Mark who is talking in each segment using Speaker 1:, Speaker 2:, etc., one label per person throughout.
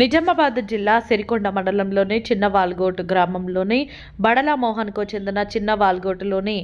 Speaker 1: నిజామాబాద్ జిల్లా సిరికొండ మండలంలోని చిన్న వాల్గోట్ గ్రామంలోని బడలామోహన్కు చెందిన చిన్న వాల్గోటులోని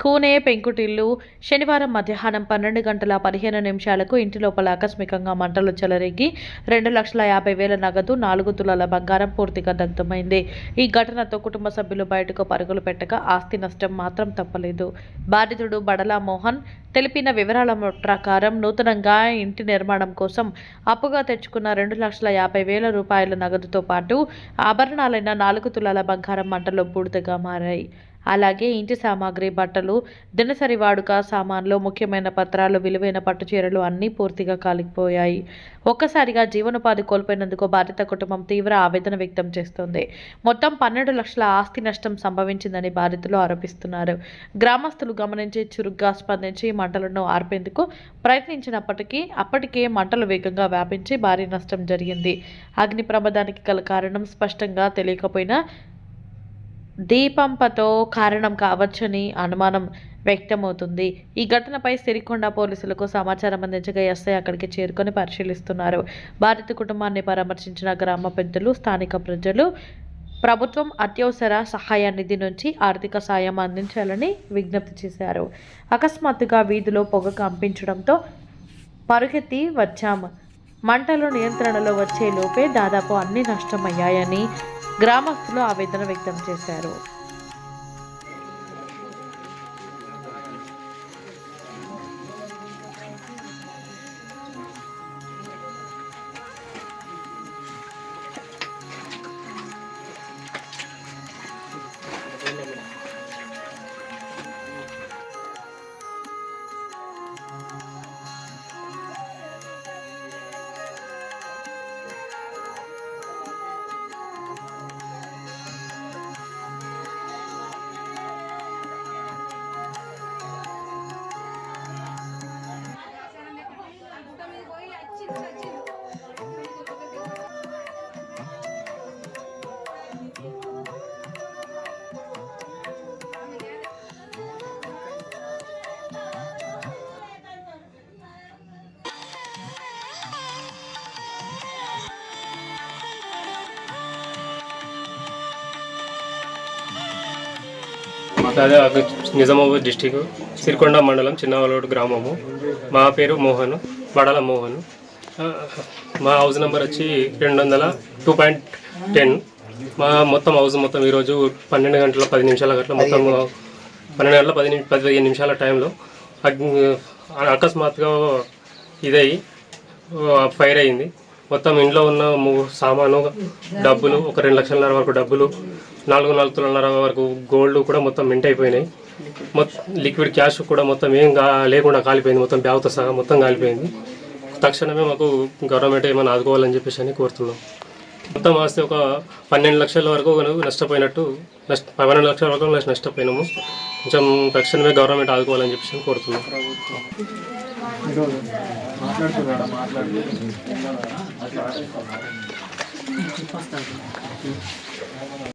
Speaker 1: కూనే పెంకుటిల్లు శనివారం మధ్యాహ్నం పన్నెండు గంటల పదిహేను నిమిషాలకు ఇంటి లోపల ఆకస్మికంగా మంటలు చెలరేగి రెండు లక్షల యాభై వేల నగదు నాలుగు తులాల బంగారం పూర్తిగా దగ్ధమైంది. ఈ ఘటనతో కుటుంబ సభ్యులు బయటకు పరుగులు పెట్టగా ఆస్తి నష్టం మాత్రం తప్పలేదు. బాధితుడు బడలా మోహన్ తెలిపిన వివరాల ప్రకారం నూతనంగా ఇంటి నిర్మాణం కోసం అప్పుగా తెచ్చుకున్న రెండు లక్షల యాభై వేల రూపాయల నగదుతో పాటు ఆభరణాలైన నాలుగు తులాల బంగారం మంటలో బూడిదగా మారాయి. అలాగే ఇంటి సామాగ్రి బట్టలు దినసరి వాడుక సామాన్లు ముఖ్యమైన పత్రాలు విలువైన పట్టు చీరలు అన్నీ పూర్తిగా కాలిపోయాయి. ఒక్కసారిగా జీవనోపాధి కోల్పోయినందుకు బాధిత కుటుంబం తీవ్ర ఆవేదన వ్యక్తం చేస్తోంది. మొత్తం పన్నెండు లక్షల ఆస్తి నష్టం సంభవించిందని బాధితులు ఆరోపిస్తున్నారు. గ్రామస్తులు గమనించి చురుగ్గా స్పందించి మంటలను ఆర్పేందుకు ప్రయత్నించినప్పటికీ అప్పటికే మంటలు వేగంగా వ్యాపించి భారీ నష్టం జరిగింది. అగ్ని ప్రమాదానికి గల కారణం స్పష్టంగా తెలియకపోయినా దీపంపతో కారణం కావచ్చని అనుమానం వ్యక్తమవుతుంది. ఈ ఘటనపై సిరికొండ పోలీసులకు సమాచారం అందించగా ఎస్ఐ అక్కడికి చేరుకొని పరిశీలిస్తున్నారు. బాధిత కుటుంబాన్ని పరామర్శించిన గ్రామ పెద్దలు స్థానిక ప్రజలు ప్రభుత్వం అత్యవసర సహాయ నిధి నుంచి ఆర్థిక సాయం అందించాలని విజ్ఞప్తి చేశారు. అకస్మాత్తుగా వీధిలో పొగ కంపించడంతో పరుగెత్తి వచ్చాము. మంటలు నియంత్రణలో వచ్చే లోపే దాదాపు అన్ని నష్టమయ్యాయని గ్రామస్తులు ఆవేదన వ్యక్తం చేశారు.
Speaker 2: అదే నిజామాబాద్ డిస్టిక్ సిరికొండ మండలం చిన్నవలోడు గ్రామము. మా పేరు మోహన్ బడల మోహన్. మా హౌస్ నెంబర్ వచ్చి రెండు వందల టూ పాయింట్ టెన్. మా మొత్తం హౌస్ మొత్తం ఈరోజు పన్నెండు గంటల పది నిమిషాల గంటల మొత్తం పన్నెండు గంటల పది పదిహేను నిమిషాల టైంలో అకస్మాత్తుగా ఇదై ఫైర్ అయింది. మొత్తం ఇంట్లో ఉన్న సామాను డబ్బులు ఒక రెండు లక్షలన్నర వరకు డబ్బులు నాలుగు నాలుగు తులన్నర వరకు గోల్డ్ కూడా మొత్తం మింట్ అయిపోయినాయి. మొత్తం లిక్విడ్ క్యాష్ కూడా మొత్తం ఏం కా లేకుండా కాలిపోయింది. మొత్తం బ్యాగుతో సహా మొత్తం కాలిపోయింది. తక్షణమే మాకు గవర్నమెంట్ ఏమైనా ఆదుకోవాలని చెప్పేసి అని కోరుతున్నాం. మొత్తం ఆస్తి ఒక పన్నెండు లక్షల వరకు నష్టపోయినట్టు నష్ట పన్నెండు లక్షల వరకు నష్టపోయినాము. కొంచెం తక్షణమే గవర్నమెంట్ ఆదుకోవాలని చెప్పేసి అని కోరుతున్నాం.
Speaker 3: いい2パスタだと思うけど。